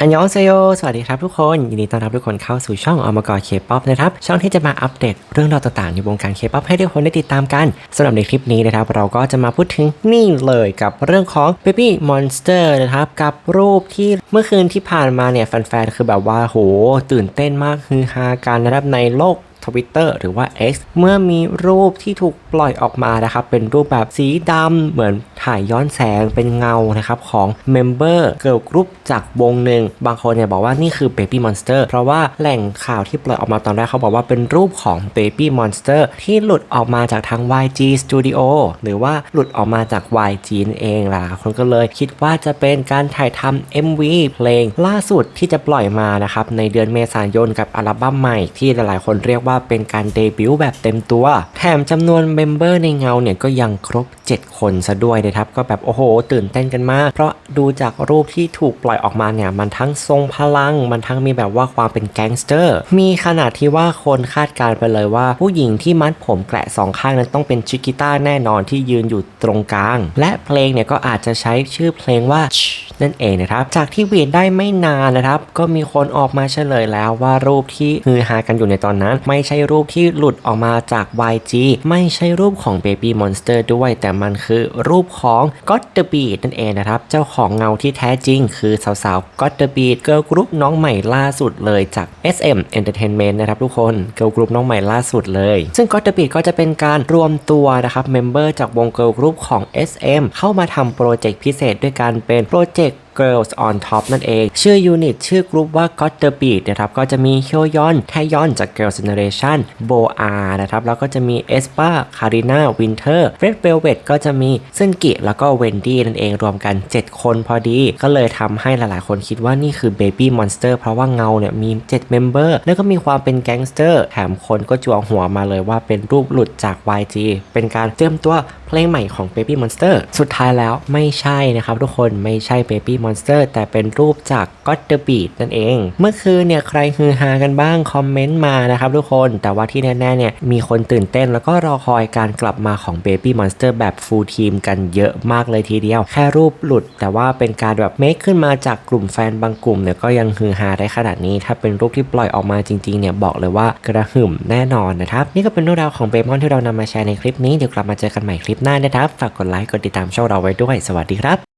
อันยองเซโย สวัสดีครับทุกคน ยินดีต้อนรับทุกคนเข้าสู่ช่องอมกรเคป๊อปนะครับ ช่องที่จะมาอัปเดตเรื่องราวต่างๆ ในวงการเคป๊อปให้ทุกคนได้ติดตามกันสำหรับในคลิปนี้นะครับ เราก็จะมาพูดถึงนี่เลยกับเรื่องของ Baby Monster นะครับ กับรูปที่เมื่อคืนที่ผ่านมาเนี่ยแฟนๆ คือแบบว่าโห ตื่นเต้นมากฮือฮากันนะครับในโลก Twitter หรือว่า X เมื่อมีรูปที่ถูกปล่อยออกมานะครับ เป็นรูปแบบสีดำเหมือนถ่ายย้อนแสงเป็นเงานะครับของเมมเบอร์เกิร์ลกรุ๊ปจากวงหนึ่ง บางคนเนี่ยบอกว่านี่คือ Baby Monster เพราะว่าแหล่งข่าวที่ปล่อยออกมาตอนแรกเขาบอกว่าเป็นรูปของ Baby Monster ที่หลุดออกมาจากทาง YG Studio หรือว่าหลุดออกมาจาก YG นเองล่ะคนก็เลยคิดว่าจะเป็นการถ่ายทำ MV เพลงล่าสุดที่จะปล่อยมานะครับในเดือนเมษายนกับอัลบั้มใหม่ที่หลายๆคนเรียกว่าเป็นการเดบิวต์แบบเต็มตัว แถมจำนวนเมมเบอร์ในเงาเนี่ยก็ยังครบ 7 คนซะด้วยนะครับก็แบบโอ้โห ตื่นเต้นกันมาก เพราะดูจากรูปที่ถูกปล่อยออกมาเนี่ยมันทั้งทรงพลัง มันทั้งมีแบบว่าความเป็นแก๊งสเตอร์ มีขนาดที่ว่าคนคาดการไปเลยว่า ผู้หญิงที่มัดผมแกะสองข้างนั้นต้องเป็นชิกิต้าแน่นอนที่ยืนอยู่ตรงกลาง และเพลงเนี่ยก็อาจจะใช้ชื่อเพลงว่านั่นเองนะครับ จากที่เวียนได้ไม่นานนะครับ ก็มีคนออกมาเฉลยแล้วว่ารูปที่ฮือฮากันอยู่ในตอนนั้น ไม่ใช่รูปที่หลุดออกมาจาก YG ไม่ใช่รูปของ Baby Monster ด้วย แต่มันคือรูปของ God the Beat นั่นเองนะครับ เจ้าของเงาที่แท้จริง คือสาวๆ God the Beat เกิร์ลกรุ๊ปน้องใหม่ล่าสุดเลยจาก SM Entertainment นะครับทุกคนเกิร์ลกรุ๊ปน้องใหม่ล่าสุดเลย ซึ่ง God the Beat ก็จะเป็นการรวมตัวนะครับเมมเบอร์จากวงเกิร์ลกรุ๊ปของ SM เข้ามาทำโปรเจกต์พิเศษด้วยการเป็นโปรเจก Girls on Top นั่นเอง ชื่อยูนิตชื่อกรุ๊ปว่า Got the Beat นะครับก็จะมีเฮยยอนแทยอนจาก Girls Generation โบอานะครับแล้วก็จะมีเอสปาคาริน่าวินเทอร์เฟรดเ e ลเวตก็จะมีซึนกิแล้วก็เวนดี้นั่นเองรวมกัน 7 คนพอดี ก็เลยทำให้หลายๆ คนคิดว่านี่คือ Baby Monster เพราะว่าเงาเนี่ยมี7เมมเบอร์แล้วก็มีความเป็นแก๊งสเตอร์แถมคนก็จวงหัวมาเลยว่าเป็นรูปหลุดจาก YG เป็นการเตรียมตัวเพลงใหม่ของ Baby Monster สุดท้ายแล้วไม่ใช่นะครับทุกคนไม่ใช่ Baby Monster แต่เป็นรูปจาก God the Beat นั่นเอง เมื่อคืนเนี่ยใครฮือฮากันบ้างคอมเมนต์มานะครับทุกคนแต่ว่าที่แน่ๆเนี่ยมีคนตื่นเต้นแล้วก็รอคอยการกลับมาของ Baby Monster แบบ full team กันเยอะมากเลยทีเดียว แค่รูปหลุด แต่ว่าเป็นการแบบเมคขึ้นมาจากกลุ่มแฟนบางกลุ่มเนี่ยก็ยังฮือฮาได้ขนาดนี้ ถ้าเป็นรูปที่ปล่อยออกมาจริงๆเนี่ยบอกเลยว่ากระหึ่มแน่นอนนะครับนี่ก็เป็นเรื่องราวของเบมอนที่เรานำมาแชร์ในคลิปนี้เดี๋ยวกลับมาเจอกันใหม่คลิปลิปหน้านะครับ ฝากกดไลค์ กดติดตามช่องเราไว้ด้วย สวัสดีครับ